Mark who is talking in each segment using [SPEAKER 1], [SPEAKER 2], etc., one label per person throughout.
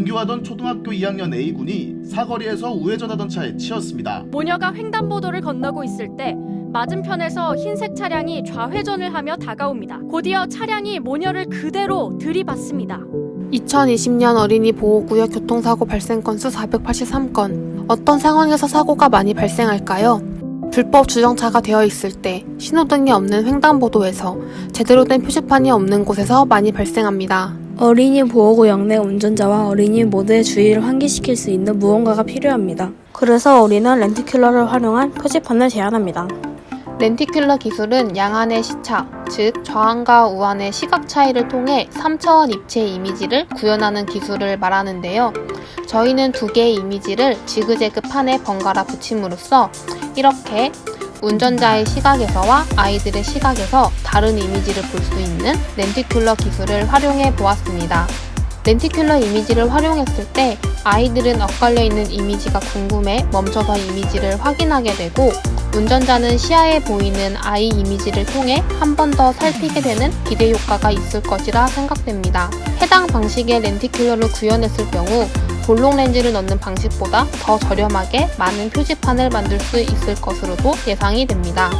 [SPEAKER 1] 등교하던 초등학교 2학년 A군이 사거리에서 우회전하던 차에 치였습니다.
[SPEAKER 2] 모녀가 횡단보도를 건너고 있을 때 맞은편에서 흰색 차량이 좌회전을 하며 다가옵니다. 곧이어 차량이 모녀를 그대로 들이받습니다.
[SPEAKER 3] 2020년 어린이 보호구역 교통사고 발생 건수 483건. 어떤 상황에서 사고가 많이 발생할까요? 불법 주정차가 되어 있을 때, 신호등이 없는 횡단보도에서, 제대로 된 표지판이 없는 곳에서 많이 발생합니다.
[SPEAKER 4] 어린이 보호구역 내 운전자와 어린이 모두의 주의를 환기시킬 수 있는 무언가가 필요합니다. 그래서 우리는 렌티큘러를 활용한 표지판을 제안합니다.
[SPEAKER 3] 렌티큘러 기술은 양안의 시차, 즉 좌안과 우안의 시각 차이를 통해 3차원 입체 이미지를 구현하는 기술을 말하는데요. 저희는 두 개의 이미지를 지그재그 판에 번갈아 붙임으로써 이렇게 운전자의 시각에서와 아이들의 시각에서 다른 이미지를 볼 수 있는 렌티큘러 기술을 활용해 보았습니다. 렌티큘러 이미지를 활용했을 때 아이들은 엇갈려 있는 이미지가 궁금해 멈춰서 이미지를 확인하게 되고 운전자는 시야에 보이는 아이 이미지를 통해 한 번 더 살피게 되는 기대 효과가 있을 것이라 생각됩니다. 해당 방식의 렌티큘러를 구현했을 경우 볼록 렌즈를 넣는 방식보다 더 저렴하게 많은 표지판을 만들 수 있을 것으로도 예상이 됩니다.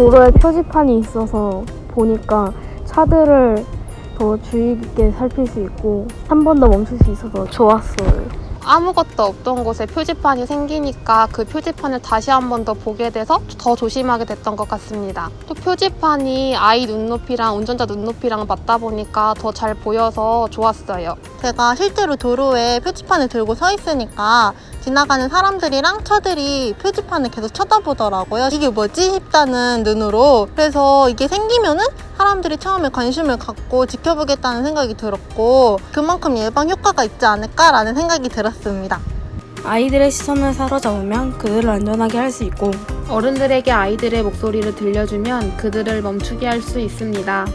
[SPEAKER 4] 도로에 표지판이 있어서 보니까 차들을 더 주의 깊게 살필 수 있고 한 번 더 멈출 수 있어서 좋았어요.
[SPEAKER 3] 아무것도 없던 곳에 표지판이 생기니까 그 표지판을 다시 한 번 더 보게 돼서 더 조심하게 됐던 것 같습니다. 또 표지판이 아이 눈높이랑 운전자 눈높이랑 맞다 보니까 더 잘 보여서 좋았어요.
[SPEAKER 5] 제가 실제로 도로에 표지판을 들고 서 있으니까 지나가는 사람들이랑 차들이 표지판을 계속 쳐다보더라고요. 이게 뭐지? 싶다는 눈으로. 그래서 이게 생기면은 사람들이 처음에 관심을 갖고 지켜보겠다는 생각이 들었고 그만큼 예방 효과가 있지 않을까라는 생각이 들었습니다.
[SPEAKER 4] 아이들의 시선을 사로잡으면 그들을 안전하게 할 수 있고
[SPEAKER 3] 어른들에게 아이들의 목소리를 들려주면 그들을 멈추게 할 수 있습니다.